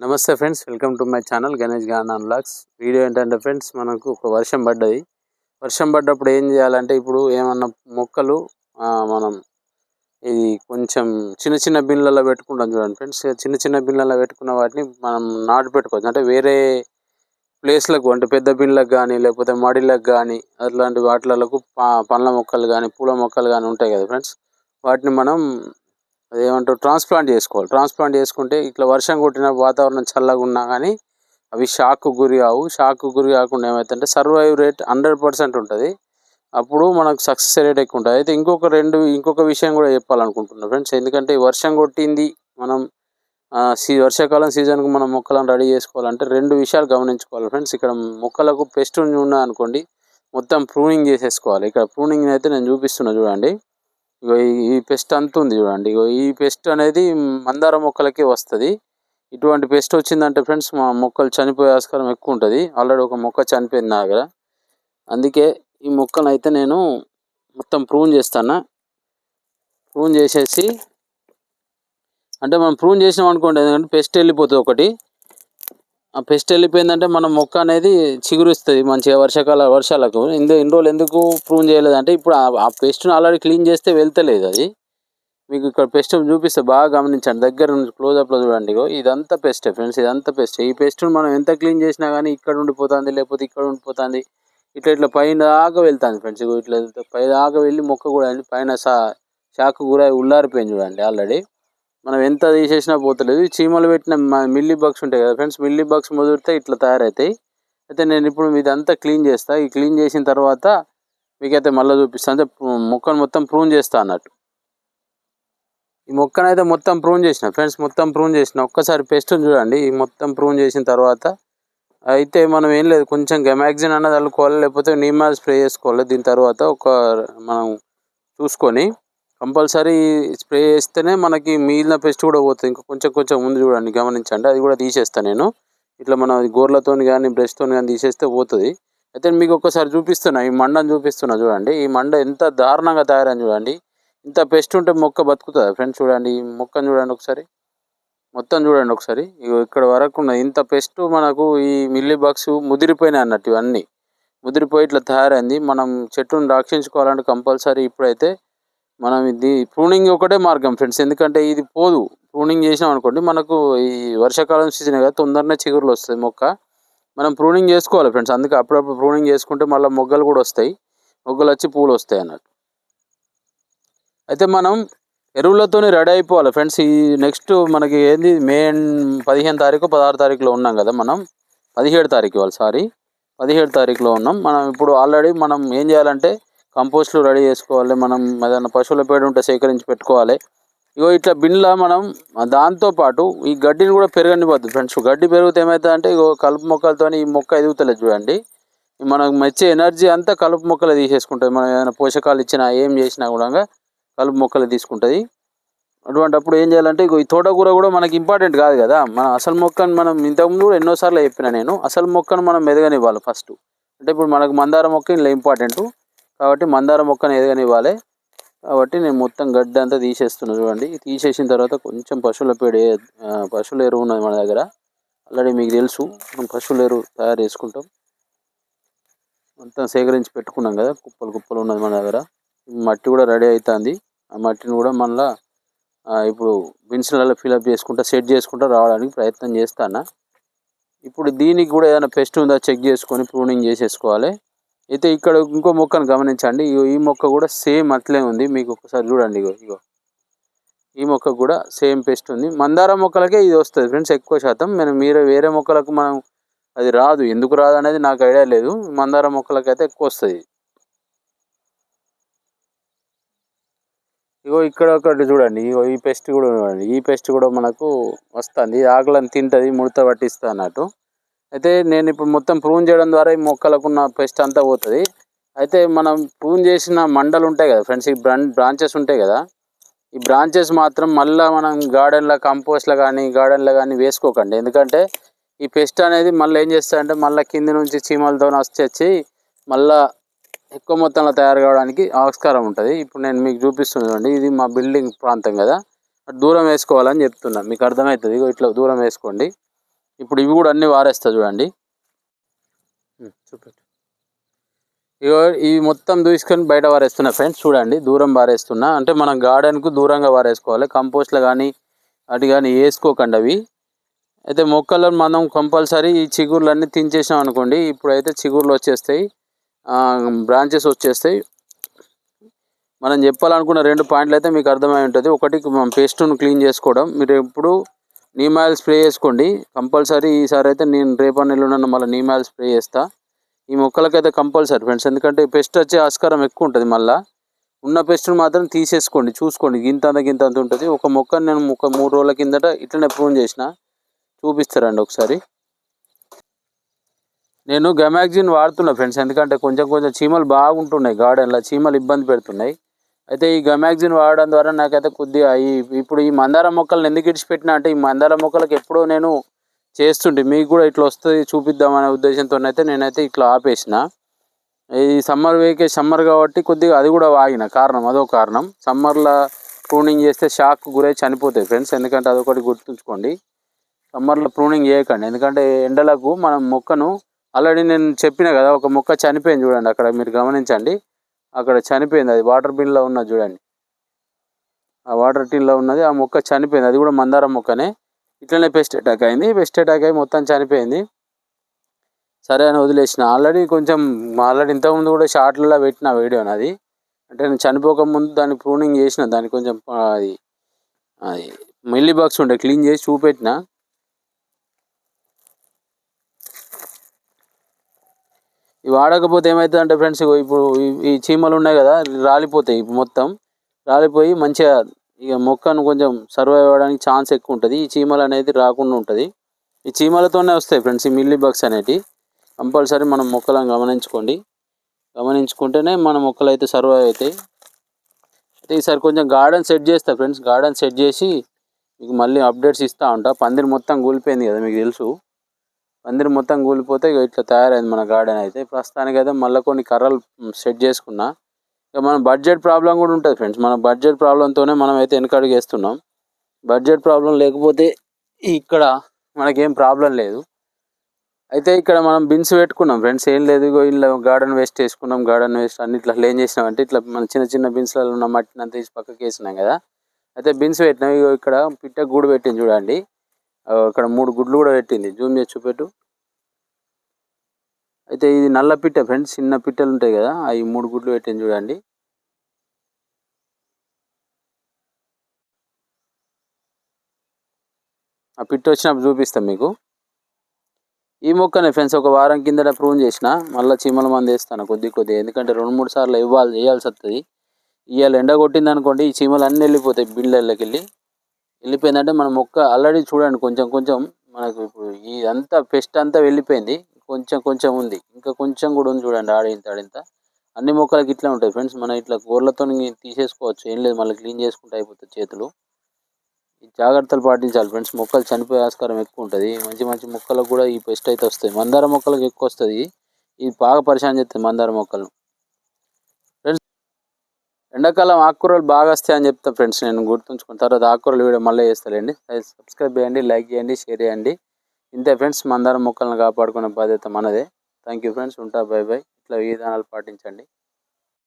నమస్తే friends welcome to my channel Ganesh గానా అన్లాక్స్. Video ఏంటంటే ఫ్రెండ్స్ మనకు ఒక వర్షం పడ్డది. వర్షం పడ్డప్పుడు ఏం చేయాలంటే ఇప్పుడు ఏమన్నా మొక్కలు మనం ఇది కొంచెం చిన్న చిన్న బిన్లలో పెట్టుకుంటాం చూడండి ఫ్రెండ్స్. చిన్న చిన్న బిన్లలో పెట్టుకున్న వాటిని మనం నాటు పెట్టుకోవచ్చు. అంటే వేరే ప్లేస్లకు అంటే పెద్ద బిన్లకు కానీ లేకపోతే మడిలకు కానీ అట్లాంటి వాటిలకు పండ్ల మొక్కలు కానీ పూల మొక్కలు కానీ ఉంటాయి కదా ఫ్రెండ్స్. వాటిని మనం అదేమంటారు ట్రాన్స్ప్లాంట్ చేసుకోవాలి. ట్రాన్స్ప్లాంట్ చేసుకుంటే ఇట్లా వర్షం కొట్టిన వాతావరణం చల్లగా ఉన్నా కానీ అవి షాక్కు గురి కావు. షాక్కు గురి కాకుండా ఏమవుతుందంటే సర్వైవ్ రేట్ హండ్రెడ్ పర్సెంట్ ఉంటుంది. అప్పుడు మనకు సక్సెస్ రేట్ ఎక్కువ ఉంటుంది. అయితే ఇంకొక రెండు ఇంకొక విషయం కూడా చెప్పాలనుకుంటున్నాను ఫ్రెండ్స్. ఎందుకంటే వర్షం కొట్టింది మనం సీ వర్షాకాలం సీజన్కు మనం మొక్కలను రెడీ చేసుకోవాలంటే రెండు విషయాలు గమనించుకోవాలి ఫ్రెండ్స్. ఇక్కడ మొక్కలకు పెస్ట్ ఉన్నా అనుకోండి మొత్తం ప్రూనింగ్ చేసేసుకోవాలి. ఇక్కడ ప్రూనింగ్ అయితే నేను చూపిస్తున్నా చూడండి. ఇగో ఈ- పెస్ట్ అంత ఉంది చూడండి. ఇగో ఈ పెస్ట్ అనేది మందార మొక్కలకే వస్తుంది. ఇటువంటి పెస్ట్ వచ్చిందంటే ఫ్రెండ్స్ మా మొక్కలు చనిపోయే ఆస్కారం ఎక్కువ ఉంటుంది. ఆల్రెడీ ఒక మొక్క చనిపోయింది నా దగ్గర. అందుకే ఈ మొక్కను అయితే నేను మొత్తం ప్రూన్ చేస్తాను? ప్రూన్ చేసేసి అంటే మనం ప్రూన్ చేసినాం అనుకోండి ఎందుకంటే పెస్ట్ వెళ్ళిపోతుంది ఒకటి. ఆ పెస్ట్ వెళ్ళిపోయిందంటే మన మొక్క అనేది చిగురిస్తుంది మంచిగా వర్షాకాల వర్షాలకు. ఇందు ఇన్ని రోజులు ఎందుకు ప్రూన్ చేయలేదంటే ఇప్పుడు ఆ- పెస్ట్ను ఆల్రెడీ క్లీన్ చేస్తే వెళ్తలేదు అది. మీకు ఇక్కడ పెస్ట్ చూపిస్తే బాగా గమనించండి. దగ్గర నుంచి క్లోజ్అప్లో చూడండి ఇదంతా పెస్ట్ ఫ్రెండ్స్ ఇదంతా పెస్ట్ ఈ పెస్ట్ను మనం ఎంత క్లీన్ చేసినా కానీ ఇక్కడ ఉండిపోతుంది లేకపోతే ఇక్కడ ఉండిపోతుంది. ఇట్లా ఇట్లా పైన దాకా వెళ్తుంది ఫ్రెండ్స్ ఇట్లా పై దాకా వెళ్ళి మొక్క కూడా పైన సా చాకు కూడా ఉల్లారిపోయింది చూడండి ఆల్రెడీ మనం ఎంత తీసేసినా పోతలేదు. ఈ చీమలు పెట్టిన మిల్లీ బగ్స్ ఉంటాయి కదా ఫ్రెండ్స్ మిల్లీ బగ్స్ ముదిరితే ఇట్లా తయారవుతాయి. అయితే నేను ఇప్పుడు ఇదంతా క్లీన్ చేస్తా. ఈ క్లీన్ చేసిన తర్వాత మీకైతే మళ్ళీ చూపిస్తాను అంటే మొక్కను మొత్తం ప్రూన్ చేస్తా అన్నట్టు. ఈ మొక్కను అయితే మొత్తం ప్రూన్ చేసిన ఫ్రెండ్స్ మొత్తం ప్రూన్ చేసిన. ఒక్కసారి పెస్ట్ చూడండి. ఈ మొత్తం ప్రూన్ చేసిన తర్వాత అయితే మనం ఏం లేదు కొంచెం గెమాక్సిన్ అన్నది అల్లుకోవాలి లేకపోతే నీమాల్ స్ప్రే చేసుకోవాలి దీని తర్వాత ఒక మనం చూసుకొని కంపల్సరీ స్ప్రే చేస్తేనే మనకి మిగిలిన పెస్ట్ కూడా పోతుంది. ఇంకా కొంచెం కొంచెం ముందు చూడండి గమనించండి. అది కూడా తీసేస్తాను నేను. ఇట్లా మన గోర్లతో కానీ బ్రష్తో కానీ తీసేస్తే పోతుంది. అయితే మీకు ఒక్కసారి చూపిస్తున్నా ఈ మండని చూపిస్తున్నా చూడండి. ఈ మండ ఎంత దారుణంగా తయారని చూడండి. ఇంత పెస్ట్ ఉంటే మొక్క బతుకుతుందా? ఫ్రెండ్స్ చూడండి ఈ మొక్కను చూడండి ఒకసారి. మొత్తం చూడండి ఒకసారి. ఇగో ఇక్కడ వరకు ఉన్నది. ఇంత పెస్ట్ మనకు ఈ మిల్లీ బాక్స్ ముదిరిపోయినాయి అన్నట్టు ఇవన్నీ. ముదిరిపోయి ఇట్లా తయారైంది. మనం చెట్టును రక్షించుకోవాలంటే కంపల్సరీ ఇప్పుడైతే మనం ఇది ప్రూనింగ్ ఒకటే మార్గం ఫ్రెండ్స్ ఎందుకంటే ఇది పోదు. ప్రూనింగ్ చేసినాం అనుకోండి మనకు ఈ వర్షాకాలం సీజన్ కదా తొందరనే చిగురులు వస్తుంది మొక్క. మనం ప్రూనింగ్ చేసుకోవాలి ఫ్రెండ్స్ అందుకే అప్పుడప్పుడు ప్రూనింగ్ చేసుకుంటే మళ్ళీ మొగ్గలు కూడా వస్తాయి. మొగ్గలు వచ్చి పూలు వస్తాయి అన్నట్టు. అయితే మనం ఎరువులతోనే రెడీ అయిపోవాలి ఫ్రెండ్స్ ఈ నెక్స్ట్ మనకి ఏంది? మే పదిహేను తారీఖు పదహారు తారీఖులో ఉన్నాం కదా మనం. పదిహేడు తారీఖు వాళ్ళు సారీ పదిహేడు తారీఖులో ఉన్నాం. మనం ఇప్పుడు ఆల్రెడీ మనం ఏం చేయాలంటే కంపోస్ట్లు రెడీ చేసుకోవాలి. మనం ఏదైనా పశువుల పేడ ఉంటే సేకరించి పెట్టుకోవాలి. ఇగో ఇట్లా బిన్లా మనం దాంతో పాటు ఈ గడ్డిని కూడా పెరగనివ్వద్దు ఫ్రెండ్స్. గడ్డి పెరిగితే ఏమవుతుందంటే ఇగో కలుపు మొక్కలతో ఈ మొక్క ఎదుగుతలేదు చూడండి. మనకు మెచ్చే ఎనర్జీ అంతా కలుపు మొక్కలు తీసేసుకుంటుంది. మనం ఏదైనా పోషకాలు ఇచ్చినా ఏం చేసినా కూడా కలుపు మొక్కలు తీసుకుంటుంది. అటువంటప్పుడు ఏం చేయాలంటే ఇగో ఈ తోటకూర కూడా మనకి ఇంపార్టెంట్ కాదు కదా. మన అసలు మొక్కను మనం ఇంతకుముందు కూడా ఎన్నోసార్లు చెప్పిన నేను అసలు మొక్కను మనం ఎదగనివ్వాలి ఫస్ట్. అంటే ఇప్పుడు మనకు మందార మొక్క ఇలా ఇంపార్టెంట్. కాబట్టి మందార మొక్కను ఎదగనివ్వాలి కాబట్టి నేను మొత్తం గడ్డి అంతా తీసేస్తున్నా చూడండి. తీసేసిన తర్వాత కొంచెం పశువుల పేడ పశువుల ఎరువు ఉన్నది మన దగ్గర. ఆల్రెడీ మీకు తెలుసు మనం పశువుల ఎరువు తయారు చేసుకుంటాం. మొత్తం సేకరించి పెట్టుకున్నాం కదా కుప్పలు కుప్పలు ఉన్నది మన దగ్గర. మట్టి కూడా రెడీ అవుతుంది ఆ మట్టిని కూడా మళ్ళీ ఇప్పుడు బిన్స్లలో ఫిలప్ చేసుకుంటా సెట్ చేసుకుంటా రావడానికి ప్రయత్నం చేస్తాను. ఇప్పుడు దీనికి కూడా ఏదైనా పెస్ట్ ఉందా చెక్ చేసుకొని ప్రూనింగ్ చేసేసుకోవాలి. అయితే ఇక్కడ ఇంకో మొక్కను గమనించండి. ఇగో ఈ మొక్క కూడా సేమ్ అట్లే ఉంది. మీకు ఒకసారి చూడండి. ఇగో ఇగో. ఈ మొక్క కూడా సేమ్ పెస్ట్ ఉంది. మందార మొక్కలకే ఇది వస్తుంది ఫ్రెండ్స్ ఎక్కువ శాతం. మనం మీరు వేరే మొక్కలకు మనం అది రాదు. ఎందుకు రాదు అనేది నాకు ఐడియా లేదు. మందార మొక్కలకైతే ఎక్కువ వస్తుంది. ఇగో ఇక్కడ ఒకటి చూడండి. ఇగో ఈ పెస్ట్ కూడా చూడండి. ఈ పెస్ట్ కూడా మనకు వస్తుంది. ఆకులను తింటుంది ముడత పట్టిస్తుంది అన్నట్టు. అయితే నేను ఇప్పుడు మొత్తం ప్రూన్ చేయడం ద్వారా ఈ మొక్కలకు ఉన్న పెస్ట్ అంతా పోతుంది. అయితే మనం ప్రూన్ చేసిన మండలు ఉంటాయి కదా ఫ్రెండ్స్ ఈ బ్రాంచెస్ ఉంటాయి కదా ఈ బ్రాంచెస్ మాత్రం మళ్ళీ మనం గార్డెన్లో కంపోస్ట్లో కానీ గార్డెన్లో కానీ వేసుకోకండి. ఎందుకంటే ఈ పెస్ట్ అనేది మళ్ళీ ఏం చేస్తాయంటే మళ్ళీ కింది నుంచి చీమలతో వచ్చి మళ్ళీ ఎక్కువ మొత్తంలో తయారు కావడానికి ఆస్కారం ఉంటుంది. ఇప్పుడు నేను మీకు చూపిస్తున్నాను ఇది మా బిల్డింగ్ ప్రాంతం కదా. దూరం వేసుకోవాలని చెప్తున్నా. మీకు అర్థమవుతుంది ఇట్లా దూరం వేసుకోండి. ఇప్పుడు ఇవి కూడా అన్ని వారేస్తా చూడండి. చూపెట్టు. ఇగో ఇవి మొత్తం తీసుకొని బయట వారేస్తున్నా ఫ్రెండ్స్ చూడండి దూరం వారేస్తున్నా. అంటే మనం గార్డెన్కు దూరంగా వారేసుకోవాలి. కంపోస్ట్లో కానీ అటు కానీ వేసుకోకండి అవి. అయితే మొక్కలను మనం కంపల్సరీ ఈ చిగుర్లన్నీ తించేసాం అనుకోండి ఇప్పుడైతే చిగుర్లు వచ్చేస్తాయి. బ్రాంచెస్ వచ్చేస్తాయి. మనం చెప్పాలనుకున్న రెండు పాయింట్లు అయితే మీకు అర్థమై ఉంటుంది. ఒకటి మనం పేస్ట్ను క్లీన్ చేసుకోవడం. మీరు ఎప్పుడు నీమ్ ఆయిల్ స్ప్రే చేసుకోండి. కంపల్సరీ ఈసారి అయితే నేను రేపటి నెలలో మళ్ళీ నీమ్ ఆయిల్ స్ప్రే చేస్తా. ఈ మొక్కలకైతే కంపల్సరీ ఫ్రెండ్స్. ఎందుకంటే పెస్ట్ వచ్చే ఆస్కారం ఎక్కువ ఉంటుంది మళ్ళీ. ఉన్న పెస్ట్ను మాత్రం తీసేసుకోండి చూసుకోండి. గింత అంత గింత అంత ఉంటుంది. ఒక మొక్కను నేను ఒక మూడు రోజుల కిందట ఇట్లనే ప్రూన్ చేసిన. చూపిస్తారండి ఒకసారి. నేను గమాగ్జిన్ వాడుతున్నా ఫ్రెండ్స్. ఎందుకంటే కొంచెం కొంచెం చీమలు బాగుంటున్నాయి గార్డెన్లో. చీమలు ఇబ్బంది పెడుతున్నాయి. అయితే ఈ గమాగ్జిన్ వాడడం ద్వారా నాకైతే కొద్దిగా ఈ ఇప్పుడు ఈ మందార మొక్కలను ఎందుకు ఇడిచిపెట్టినా అంటే ఈ మందార మొక్కలకు ఎప్పుడో నేను చేస్తుంటే మీకు కూడా ఇట్లా వస్తుంది చూపిద్దామనే ఉద్దేశంతో అయితే నేనైతే ఇట్లా ఆపేసిన. ఈ సమ్మర్ వేకే సమ్మర్ కాబట్టి కొద్దిగా అది కూడా వాగిన కారణం అదో కారణం. సమ్మర్లో ప్రూనింగ్ చేస్తే షాక్ గురై చనిపోతాయి ఫ్రెండ్స్ ఎందుకంటే అదొకటి గుర్తుంచుకోండి. సమ్మర్లో ప్రూనింగ్ చేయకండి ఎందుకంటే ఎండలకు మనం మొక్కను ఆల్రెడీ నేను చెప్పిన కదా ఒక మొక్క చనిపోయింది చూడండి అక్కడ మీరు గమనించండి. అక్కడ చనిపోయింది. అది వాటర్ బిన్లో ఉన్నది చూడండి. ఆ వాటర్ టిన్లో ఉన్నది. ఆ మొక్క చనిపోయింది. అది కూడా మందారం మొక్కనే. ఇట్లనే పెస్ట్ అటాక్ అయింది. పెస్ట్ అటాక్ అయి మొత్తం చనిపోయింది. సరే అని వదిలేసిన. ఆల్రెడీ కొంచెం ఆల్రెడీ ఇంతకుముందు కూడా షార్ట్లలో పెట్టిన వీడియో నాది అంటే నేను చనిపోకముందు దాన్ని ప్రూనింగ్ చేసిన. దాన్ని కొంచెం అది అది మిల్లీ బాక్స్ ఉండే. క్లీన్ చేసి చూపెట్టిన. ఇవి వాడకపోతే ఏమవుతుంది అంటే ఫ్రెండ్స్ ఇప్పుడు ఈ- చీమలు ఉన్నాయి కదా రాలిపోతాయి మొత్తం. రాలిపోయి మంచిగా ఇక మొక్కను కొంచెం సర్వైవ్ అవ్వడానికి ఛాన్స్ ఎక్కువ ఉంటుంది. ఈ చీమలు అనేది రాకుండా ఉంటుంది. ఈ చీమలతోనే వస్తాయి ఫ్రెండ్స్ ఈ మిల్లీ బగ్స్ అనేటివి కంపల్సరీ మనం మొక్కలను గమనించుకోండి. గమనించుకుంటేనే మన మొక్కలు అయితే సర్వైవ్ అవుతాయి. అయితే ఈసారి కొంచెం గార్డెన్ సెట్ చేస్తా ఫ్రెండ్స్ గార్డెన్ సెట్ చేసి మీకు మళ్ళీ అప్డేట్స్ ఇస్తూ ఉంటా. పందిరి మొత్తం కూలిపోయింది కదా మీకు తెలుసు. పందిరి మొత్తం కూలిపోతే ఇక ఇట్లా తయారైంది మన గార్డెన్ అయితే. ప్రస్తుతానికి అయితే మళ్ళీ కొన్ని కర్రలు సెట్ చేసుకున్నా. ఇక మన బడ్జెట్ ప్రాబ్లం కూడా ఉంటుంది ఫ్రెండ్స్. మన బడ్జెట్ ప్రాబ్లంతోనే మనం అయితే వెనకడుగు వేస్తున్నాం బడ్జెట్ ప్రాబ్లం లేకపోతే ఇక్కడ మనకేం ప్రాబ్లం లేదు. అయితే ఇక్కడ మనం బిన్స్ పెట్టుకున్నాం ఫ్రెండ్స్. ఏం లేదు ఇగో ఇలా గార్డెన్ వేస్ట్ వేసుకున్నాం గార్డెన్ వేస్ట్ అన్ని ఇట్లా ఏం చేసినాం అంటే ఇట్లా మన చిన్న చిన్న బిన్స్లలో ఉన్న మట్టిని అంతా తీసి పక్కకి వేసినాం కదా. అయితే బిన్స్ పెట్టినాం. ఇగో ఇక్కడ పిట్ట గూడు పెట్టింది చూడండి. ఇక్కడ మూడు గుడ్లు కూడా పెట్టింది. జూమ్ చేసి చూపెట్టు. అయితే ఇది నల్ల పిట్ట ఫ్రెండ్స్ చిన్న పిట్టలు ఉంటాయి కదా అవి మూడు గుడ్లు పెట్టింది చూడండి. ఆ పిట్ట వచ్చినప్పుడు చూపిస్తాం మీకు. ఈ మొక్కనే ఫ్రెండ్స్ ఒక వారం కిందట ప్రూవ్ చేసిన మళ్ళీ చీమల మంది వేస్తాను కొద్ది కొద్ది ఎందుకంటే రెండు మూడు సార్లు ఇవ్వాలి చేయాల్సి వస్తుంది ఇవాళ ఎండ కొట్టింది అనుకోండి ఈ చీమలు అన్నీ వెళ్ళిపోతాయి బిళ్ళకి వెళ్ళి వెళ్ళిపోయిందంటే మన మొక్క ఆల్రెడీ చూడండి కొంచెం కొంచెం మనకు ఇప్పుడు ఇదంతా పెస్ట్ అంతా వెళ్ళిపోయింది. కొంచెం కొంచెం ఉంది. ఇంకా కొంచెం కూడా ఉంది చూడండి ఆడింత ఆడింత అన్ని మొక్కలకి ఇట్లా ఉంటాయి ఫ్రెండ్స్ మనం ఇట్లా కూరలతో తీసేసుకోవచ్చు. ఏం లేదు మళ్ళీ క్లీన్ చేసుకుంటే అయిపోతుంది చేతులు. ఈ జాగ్రత్తలు పాటించాలి ఫ్రెండ్స్ మొక్కలు చనిపోయే ఆస్కారం ఎక్కువ ఉంటుంది. మంచి మంచి మొక్కలకు కూడా ఈ పెస్ట్ అయితే వస్తాయి. మందార మొక్కలకు ఎక్కువ వస్తుంది. ఇది బాగా పరిశాన్ చేస్తుంది మందార మొక్కలు. ఎండాకాలం ఆకుకూరలు బాగా వస్తాయి అని చెప్తాను ఫ్రెండ్స్ నేను గుర్తుంచుకున్న తర్వాత ఆకుకూరలు వీడియో మళ్ళీ చేస్తానండి సబ్స్క్రైబ్ చేయండి లైక్ చేయండి షేర్ చేయండి. ఇంతే ఫ్రెండ్స్ మందార మొక్కలను కాపాడుకునే బాధ్యత మనదే. థ్యాంక్ యూ ఫ్రెండ్స్ ఉంటా బై బై ఇట్లా విధానాలు పాటించండి.